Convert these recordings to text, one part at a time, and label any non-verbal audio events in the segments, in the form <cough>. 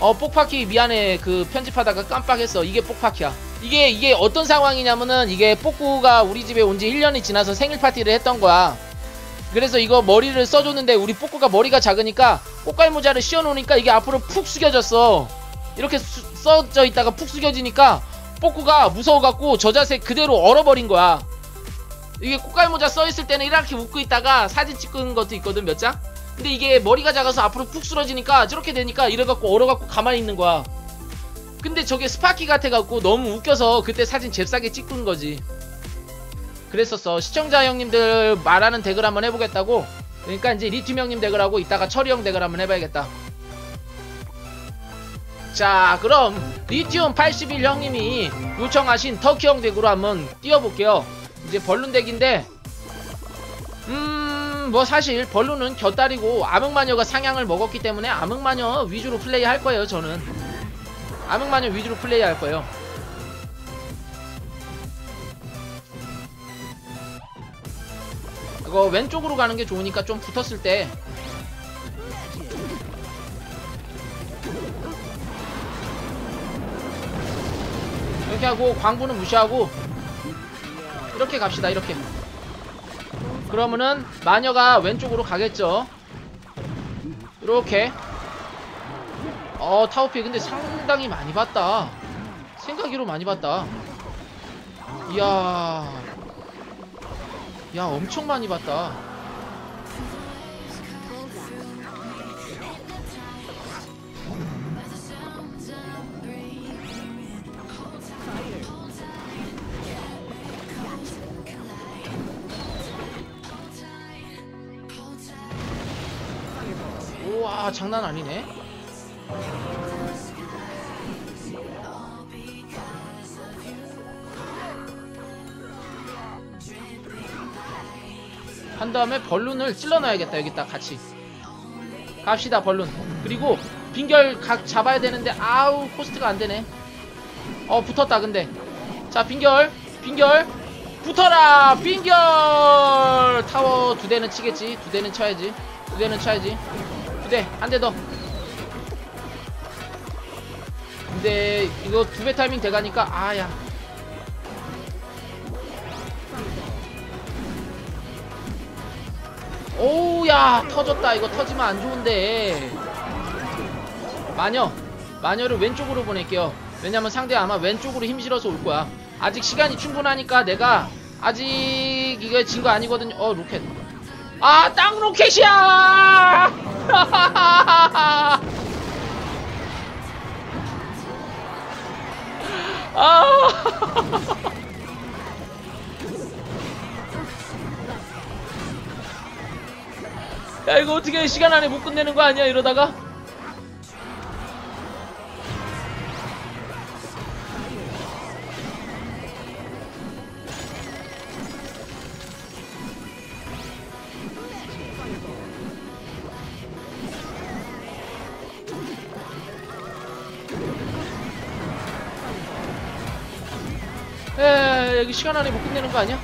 어 뽁파키 미안해. 그 편집하다가 깜빡했어. 이게 뽁파키야. 이게 이게 어떤 상황이냐면은 이게 뽁꾸가 우리 집에 온 지 1년이 지나서 생일 파티를 했던 거야. 그래서 이거 머리를 써줬는데 우리 뽁꾸가 머리가 작으니까 꽃갈 모자를 씌워놓으니까 이게 앞으로 푹 숙여졌어. 이렇게 수- 써져 있다가 푹 숙여지니까 뽁꾸가 무서워갖고 저 자세 그대로 얼어버린 거야. 이게 꽃갈 모자 써있을 때는 이렇게 웃고 있다가 사진 찍은 것도 있거든 몇 장? 근데 이게 머리가 작아서 앞으로 푹 쓰러지니까 저렇게 되니까 이래갖고 얼어갖고 가만히 있는 거야. 근데 저게 스파키 같아갖고 너무 웃겨서 그때 사진 잽싸게 찍은 거지. 그랬었어. 시청자 형님들 말하는 덱을 한번 해보겠다고. 그러니까 이제 리튬 형님 덱을 하고 이따가 철이 형 덱을 한번 해봐야겠다. 자 그럼 리튬 81 형님이 요청하신 터키 형 덱으로 한번 띄워볼게요. 이제 벌룬 덱인데 음 뭐 사실 벌룬은 곁다리고 암흑마녀가 상향을 먹었기 때문에 암흑마녀 위주로 플레이 할 거예요 저는. 암흑마녀 위주로 플레이 할 거예요. 그거 왼쪽으로 가는 게 좋으니까 좀 붙었을 때. 이렇게 하고 광부는 무시하고 이렇게 갑시다 이렇게 그러면은 마녀가 왼쪽으로 가겠죠. 이렇게. 어 타오피 근데 상당히 많이 봤다. 생각으로 많이 봤다. 이야. 야 엄청 많이 봤다 우와 장난 아니네. 한 다음에 벌룬을 찔러놔야겠다 여기다 같이. 갑시다 벌룬. 그리고 빙결 각 잡아야 되는데 아우 코스트가 안되네. 어 붙었다 근데. 자 빙결 빙결. 붙어라 빙결! 타워 두 대는 치겠지. 두 대는 쳐야지. 두 대는 쳐야지 두대한대 더. 근데 이거 두 배 타이밍 돼가니까 아야. 오우야 터졌다. 이거 터지면 안 좋은데. 마녀 마녀를 왼쪽으로 보낼게요. 왜냐면 상대 아마 왼쪽으로 힘실어서 올 거야. 아직 시간이 충분하니까 내가 아직 이거 진거 아니거든요. 어 로켓. 아 땅 로켓이야 아 야 이거 어떻게 시간 안에 못 끝내는 거 아니야 이러다가 여기 시간 안에 못 끝내는 거 아니야?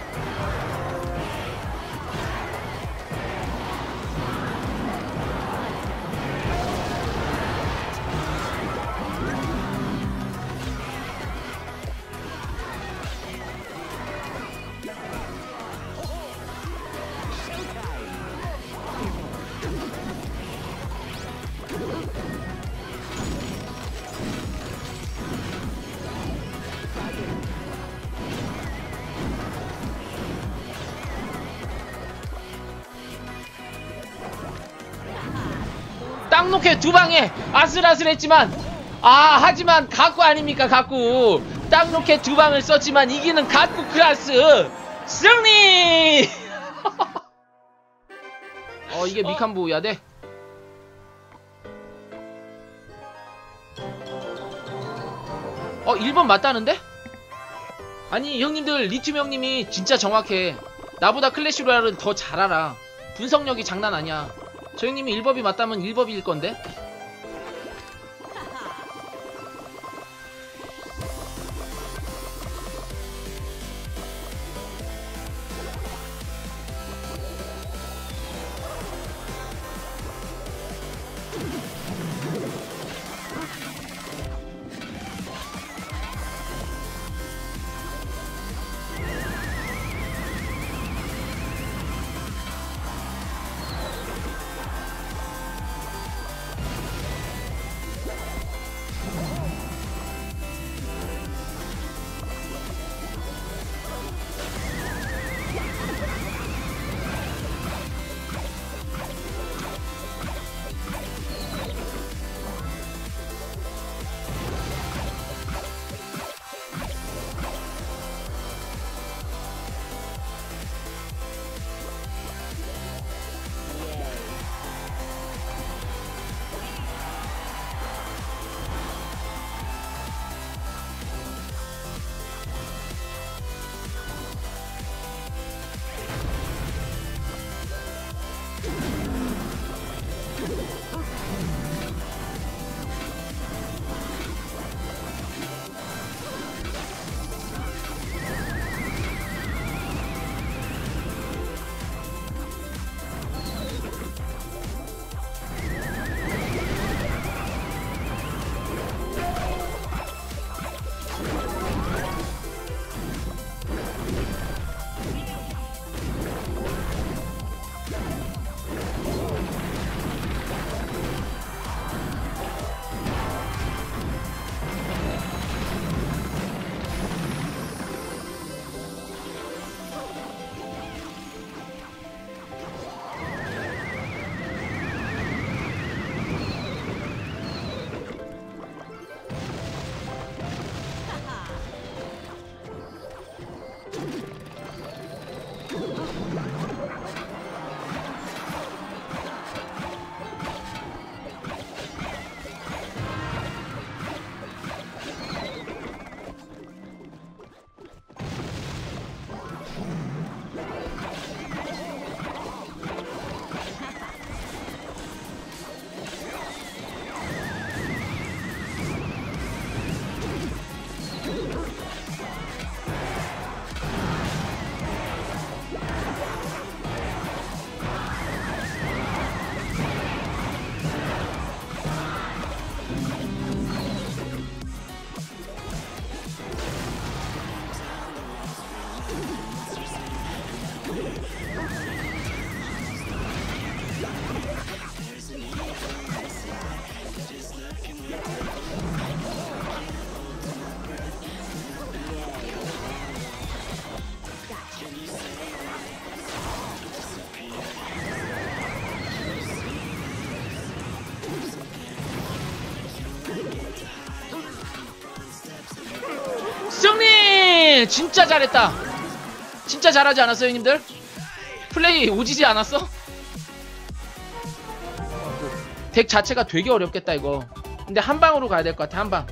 땅놓게 두 방에 아슬아슬했지만 아 하지만 갖고 아닙니까 갖고 땅놓게 두 방을 썼지만 이기는 갖고 클라스 승리! <laughs> 어 이게 미칸부야 돼 어 1번 맞다는데? 아니 형님들 리튬 형님이 진짜 정확해. 나보다 클래시 로얄은 더 잘 알아. 분석력이 장난 아니야 저 형님이 1법이 맞다면 1법일 건데? Okay. 진짜 잘했다. 진짜 잘하지 않았어요, 형님들? 플레이 오지지 않았어? 덱 자체가 되게 어렵겠다, 이거. 근데 한 방으로 가야 될 것 같아, 한 방.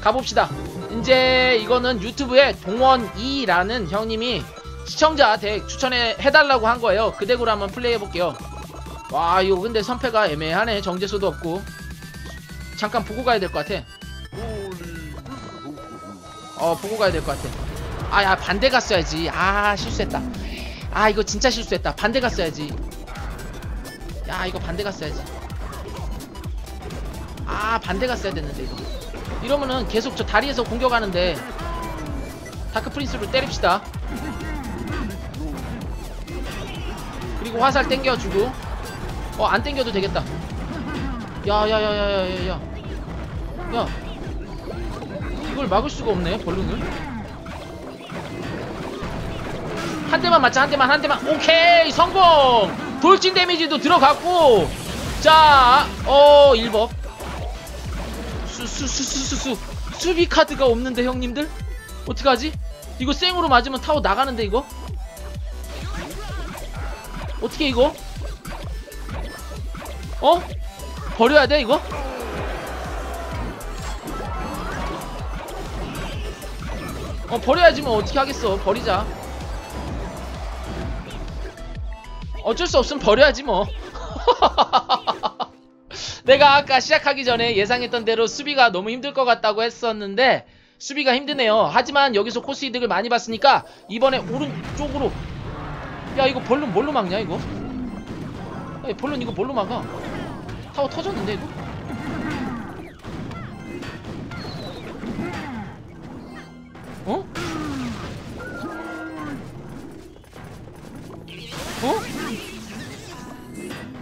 가봅시다. 이제 이거는 유튜브에 동원2라는 형님이 시청자 덱 추천해 해달라고 한 거예요. 그 덱으로 한번 플레이 해볼게요. 와, 이거 근데 선패가 애매하네. 정제수도 없고. 잠깐 보고 가야 될 것 같아. 어 보고 가야 될 것 같아. 아야 반대 갔어야지. 아 실수했다. 아 이거 진짜 실수했다. 반대 갔어야지. 야 이거 반대 갔어야지. 아 반대 갔어야 됐는데 이거. 이러면은 계속 저 다리에서 공격하는데 다크 프린스로 때립시다. 그리고 화살 땡겨주고. 어 안 땡겨도 되겠다. 야야야야야야야. 야 이걸 막을 수가 없네 벌룬을. 한 대만 맞자 한 대만 한 대만. 오케이 성공! 돌진 데미지도 들어갔고. 자어 1법 수수수수수수. 수비 카드가 없는데 형님들? 어떡하지? 이거 쌩으로 맞으면 타워 나가는데 이거? 어떻게 이거? 어? 버려야 돼 이거 어 버려야지 뭐. 어떻게 하겠어. 버리자. 어쩔 수 없으면 버려야지 뭐. <laughs> 내가 아까 시작하기 전에 예상했던 대로 수비가 너무 힘들 것 같다고 했었는데 수비가 힘드네요. 하지만 여기서 코스 이득을 많이 봤으니까 이번에 오른쪽으로. 야 이거 벌룬 뭘로 막냐 이거? 야 벌룬 이거 뭘로 막아. 타워 터졌는데 이거 어? 어?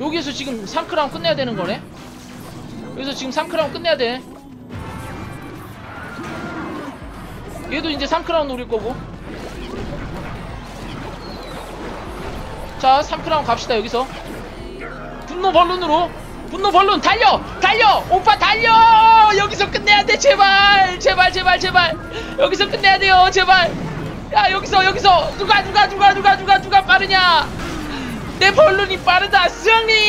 여기에서 지금 3크라운 끝내야 되는 거네? 여기서 지금 3크라운 끝내야 돼. 얘도 이제 3크라운 노릴 거고. 자, 3크라운 갑시다, 여기서. 분노 벌룬으로. 분노 벌룬, 달려! 달려! 오빠, 달려! 여기서 끝내야 돼, 제발! 제발, 제발, 제발! 여기서 끝내야 돼요, 제발! 야, 여기서, 여기서! 누가, 누가, 누가, 누가, 누가, 누가 빠르냐! 내 벌룬이 빠르다 승리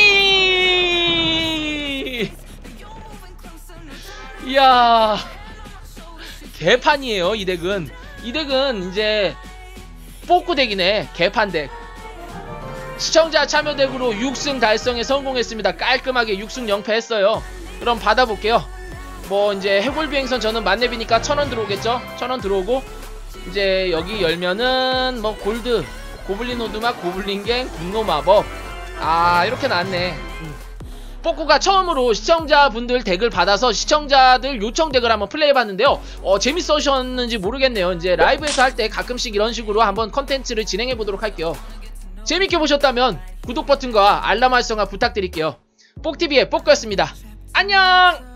이야 개판이에요 이 덱은 이 덱은 이제 뽀꾸 덱이네 개판 덱 시청자 참여 덱으로 6승 달성에 성공했습니다. 깔끔하게 6승 0패 했어요. 그럼 받아볼게요. 뭐 이제 해골 비행선 저는 만렙이니까 1000원 들어오겠죠? 1000원 들어오고 이제 여기 열면은 뭐 골드 고블린 오두막 고블린 갱 분노 마법 아 이렇게 나왔네 음. 뽀꾸가 처음으로 시청자분들 덱을 받아서 시청자들 요청 덱을 한번 플레이해봤는데요 어 재밌으셨는지 모르겠네요 이제 라이브에서 할 때 가끔씩 이런 식으로 한번 컨텐츠를 진행해보도록 할게요 재밌게 보셨다면 구독 버튼과 알람 활성화 부탁드릴게요. 뽁TV의 뽀꾸였습니다. 안녕